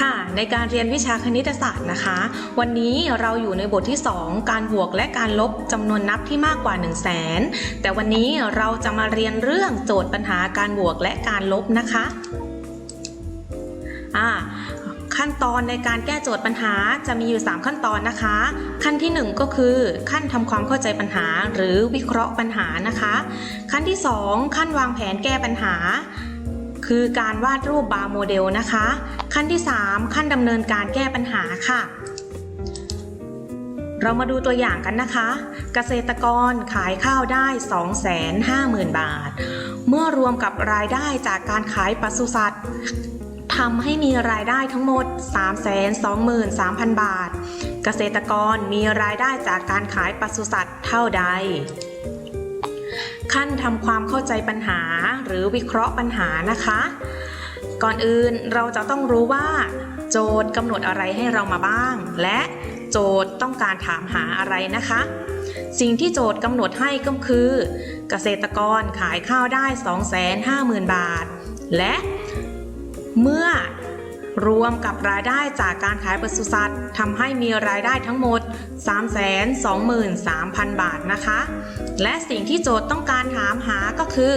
ค่ะในการเรียนวิชาคณิตศาสตร์นะคะ วันนี้เราอยู่ในบทที่ 2 การบวกและการลบจำนวนนับที่มากกว่า 1 0 0 0 0แสนแต่วันนี้เราจะมาเรียนเรื่องโจทย์ปัญหาการบวกและการลบนะคะอ่าขั้นตอนในการแก้โจทย์ปัญหาจะมีอยู่ 3 ขั้นตอนนะคะ ขั้นที่ 1 ก็คือขั้นทำความเข้าใจปัญหาหรือวิเคราะห์ปัญหานะคะ ขั้นที่ 2 ขั้นวางแผนแก้ปัญหา คือการวาดรูปบาร์โมเดลนะคะ ขั้นที่ 3 ขั้นดำเนินการแก้ปัญหาค่ะ เรามาดูตัวอย่างกันนะคะ เกษตรกรขายข้าวได้ 250,000 บาท เมื่อรวมกับรายได้จากการขายปศุสัตว์ทำให้มีรายได้ทั้งหมด 323,000 บาท เกษตรกรมีรายได้จากการขายปศุสัตว์เท่าใด ขั้นทำความเข้าใจปัญหาหรือวิเคราะห์ปัญหานะคะ ก่อนอื่นเราจะต้องรู้ว่า โจทย์กำหนดอะไรให้เรามาบ้าง และโจทย์ต้องการถามหาอะไรนะคะ สิ่งที่โจทย์กำหนดให้ก็คือ เกษตรกรขายข้าวได้ 250,000 บาท และเมื่อ รวมกับรายได้จากการขายปศุสัตว์ทำให้มีรายได้ทั้งหมด 323,000 บาทนะคะ และสิ่งที่โจทย์ต้องการถามหาก็คือ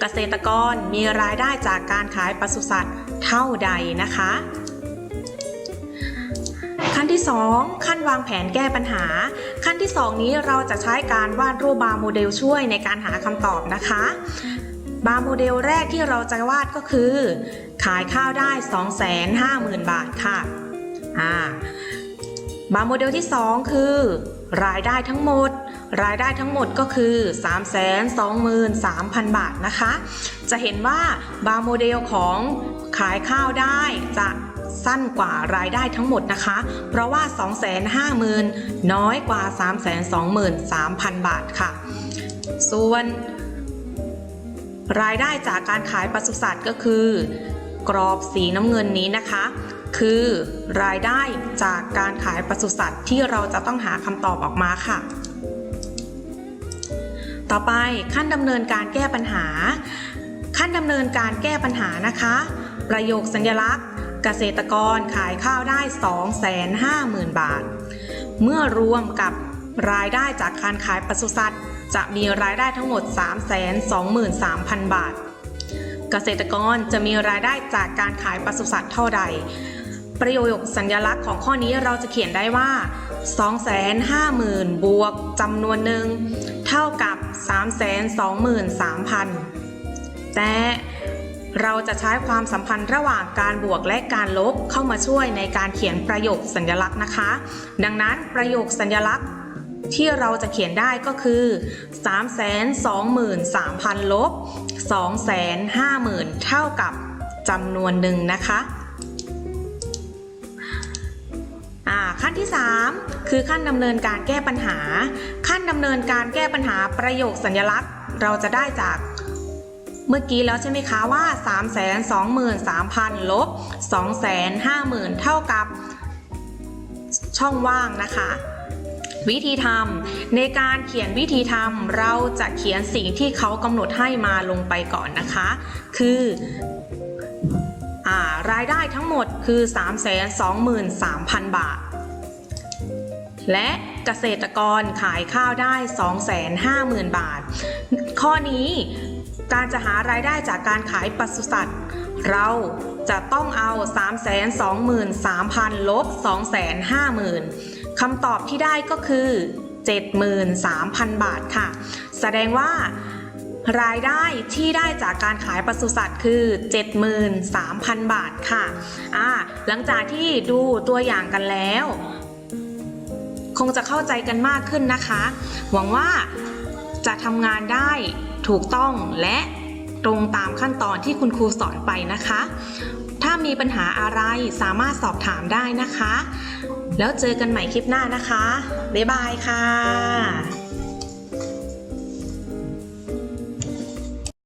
เกษตรกรมีรายได้จากการขายปศุสัตว์เท่าใดนะคะ ขั้นที่ 2 ขั้นวางแผนแก้ปัญหา ขั้นที่ 2 นี้เราจะใช้การวาดรูปบาร์โมเดลช่วยในการหาคำตอบนะคะ บาร์โมเดลแรกที่เราจะวาดก็คือ ขายข้าวได้ 250,000 บาทค่ะอ่าบาร์โมเดลที่ 2 คือ รายได้ทั้งหมด รายได้ทั้งหมดก็คือ 323,000 บาทนะคะ จะเห็นว่าบาร์โมเดลของขายข้าวได้จะสั้นกว่ารายได้ทั้งหมดนะคะ เพราะว่า 250,000 น้อยกว่า 323,000 บาทค่ะ ส่วน รายได้จากการขายปศุสัตว์ก็คือ กรอบสีน้ำเงินนี้นะคะ คือรายได้จากการขายปศุสัตว์ที่เราจะต้องหาคำตอบออกมาค่ะ ต่อไปขั้นดำเนินการแก้ปัญหา ขั้นดำเนินการแก้ปัญหานะคะ ประโยคสัญลักษณ์ เกษตรกรขายข้าวได้ 250,000 บาท เมื่อรวมกับรายได้จากการขายปศุสัตว์ จะมีรายได้ทั้งหมด 323,000 บาท เกษตรกรจะมีรายได้จากการขายปศุสัตว์เท่าใด ประโยคสัญลักษณ์ของข้อนี้เราจะเขียนได้ว่า 250,000 บวกจำนวนหนึ่งเท่ากับ 323,000 แต่เราจะใช้ความสัมพันธ์ระหว่างการบวกและการลบเข้ามาช่วยในการเขียนประโยคสัญลักษณ์นะคะ ดังนั้นประโยคสัญลักษณ์ ที่เราจะเขียนได้ก็คือ 323,000 ลบ 250,000 เท่ากับจำนวนหนึ่งนะคะอ่าขั้นที่ 3 คือขั้นดำเนินการแก้ปัญหา ขั้นดำเนินการแก้ปัญหาประโยคสัญลักษณ์ เราจะได้จากเมื่อกี้แล้วใช่ไหมคะว่า 323,000 ลบ 250,000 เท่ากับช่องว่างนะคะ วิธีทำในการเขียนวิธีทำเราจะเขียนสิ่งที่เขากำหนดให้มาลงไปก่อนนะคะ คือรายได้ทั้งหมดคือ 323,000 บาท และเกษตรกรขายข้าวได้ 250,000 บาท ข้อนี้การจะหารายได้จากการขายปศุสัตว์ เราจะต้องเอา 323,000 ลบ 250,000 คำตอบที่ได้ก็คือ 73,000 บาทค่ะ แสดงว่ารายได้ที่ได้จากการขายปศุสัตว์คือ 73,000 บาทค่ะอ่าหลังจากที่ดูตัวอย่างกันแล้ว คงจะเข้าใจกันมากขึ้นนะคะ หวังว่าจะทำงานได้ถูกต้องและตรงตามขั้นตอนที่คุณครูสอนไปนะคะามีปัญหาอะไรสามารถสอบถามได้นะคะ แล้วเจอกันใหม่คลิปหน้านะคะ บ๊ายบายค่ะ